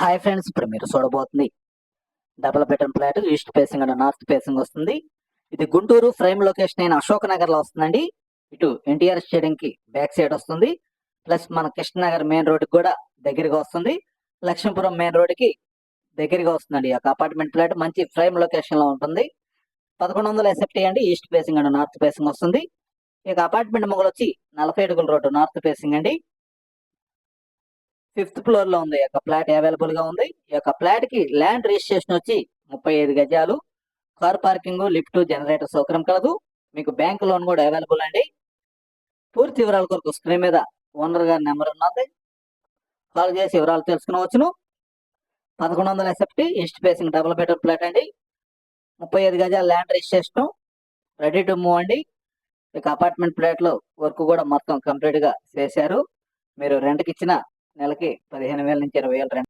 Hi friends ఇప్పుడు మీరు చూడబోతుంది double bedroom flat east facing and north facing వస్తుంది. ఇది గుంటూరు ఫ్రేమ్ లొకేషన్ అయిన అశోక్ నగర్లో వస్తుందండి. ఇటు ఎన్టీఆర్ స్టేడియం కి బ్యాక్ సైడ్ వస్తుంది. ప్లస్ మన కృష్ణనగర్ మెయిన్ రోడ్ కూడా దగ్గరగా వస్తుంది. లక్ష్మీపురం మెయిన్ రోడ్కి దగ్గరగా వస్తుందండి. ఈ అపార్ట్మెంట్ ఫ్లాట్ మంచి ఫ్రేమ్ లొకేషన్లో ఉంటుంది. పదకొండు వందల ఎసెప్టీ అండి. East facing and north facing వస్తుంది. ఈ అపార్ట్మెంట్ మొగలు వచ్చి నలభై అడుగుల రోడ్డు నార్త్ ఫేసింగ్ అండి. ఫిఫ్త్ ఫ్లోర్లో ఉంది. ఈ యొక్క ఫ్లాట్ అవైలబుల్గా ఉంది. ఈ యొక్క ఫ్లాట్కి ల్యాండ్ రిజిస్ట్రేషన్ వచ్చి ముప్పై ఐదు గజాలు. కార్ పార్కింగ్ లిఫ్ట్ జనరేటర్ సౌకర్యం కలదు. మీకు బ్యాంక్ లోన్ కూడా అవైలబుల్ అండి. పూర్తి వివరాల కొరకు స్క్రీన్ మీద ఓనర్ గారి నెంబర్ ఉన్నది. కాల్ చేసి వివరాలు తెలుసుకునవచ్చును. పదకొండు వందల SFT east facing double bedroom flat అండి. ముప్పై ఐదు గజాల land registration. Ready to move అండి. ఇక అపార్ట్మెంట్ ఫ్లాట్లో వర్క్ కూడా మొత్తం కంప్లీట్గా చేశారు. మీరు రెంట్కి ఇచ్చిన నెలకి పదిహేను వేల నుంచి ఇరవై వేల రెంట్